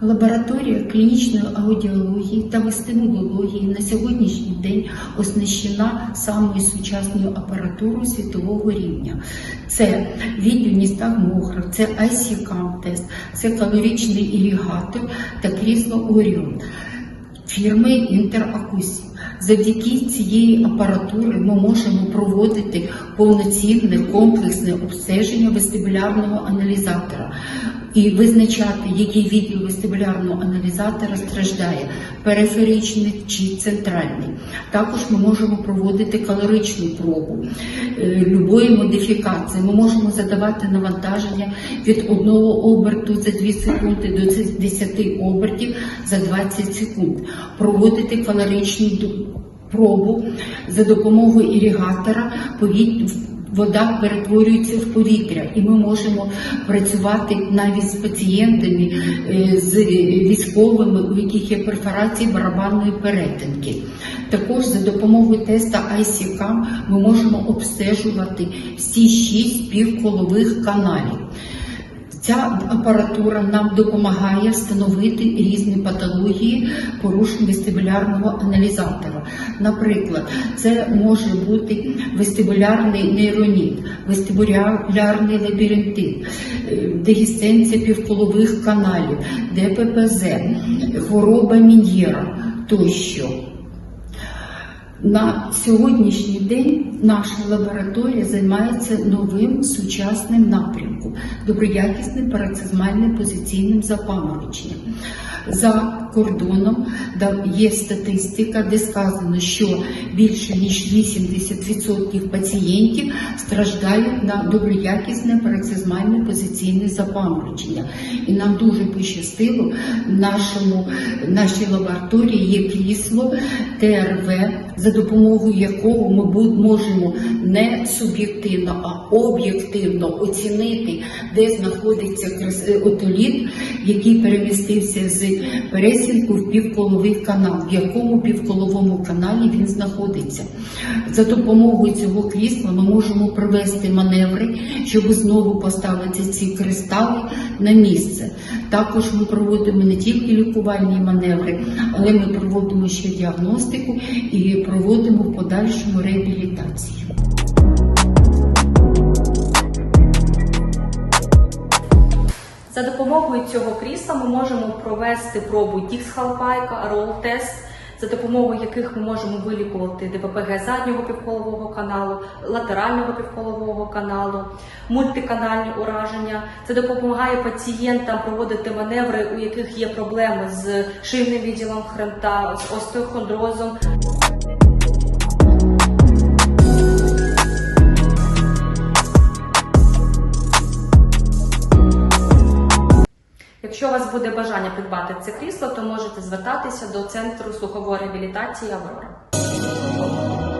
Лабораторія клінічної аудіології та вестибулології на сьогоднішній день оснащена самою сучасною апаратурою світового рівня. Це відеоністагмограф, це IC-CAM тест, це калоричний іригатор та крісло Оріон фірми Інтеракусі. Завдяки цієї апаратури ми можемо проводити повноцінне комплексне обстеження вестибулярного аналізатора і визначати, який відділ вестибулярного аналізатора страждає периферичний чи центральний. Також ми можемо проводити калоричну пробу е, любої модифікації. Ми можемо задавати навантаження від одного оберту за 2 секунди до 10 обертів за 20 секунд. Проводити калоричну пробу за допомогою іригатора повітря. Вода перетворюється в повітря, і ми можемо працювати навіть з пацієнтами, е, з військовими, у яких є перфорації барабанної перетинки. Також за допомогою теста ICCAM ми можемо обстежувати всі шість півколових каналів. Ця апаратура нам допомагає встановити різні патології порушень вестибулярного аналізатора. Наприклад, це може бути вестибулярний нейроніт, вестибулярний лабіринтит, е, дегістенція півколових каналів, ДППЗ, хвороба Мін'єра тощо. На сьогоднішній день наша лабораторія займається новим сучасним напрямком доброякісним парацизмальним позиційним запамороченням. За кордоном є статистика, де сказано, що більше ніж 80% пацієнтів страждають на доброякісне парацизмальне позиційне запаморочення. І нам дуже пощастило нашому нашій лабораторії є крісло ТРВ, за допомогою якого ми можемо не суб'єктивно, а об'єктивно оцінити, де знаходиться отоліт, який перемістився з пересілку в півколовий канал, в якому півколовому каналі він знаходиться. За допомогою цього крісла ми можемо провести маневри, щоб знову поставити ці кристали на місце. Також ми проводимо не тільки лікувальні маневри, але ми проводимо ще діагностику і проводимо в подальшому реабілітацію. За допомогою цього крісла ми можемо провести пробу Дікс-Халпайка, рол-тест, за допомогою яких ми можемо вилікувати ДППГ заднього півколового каналу, латерального півколового каналу, мультиканальні ураження. Це допомагає пацієнтам проводити маневри, у яких є проблеми з шийним відділом хребта, з остеохондрозом. Якщо у вас буде бажання придбати це крісло, то можете звертатися до центру слухової реабілітації Аврора.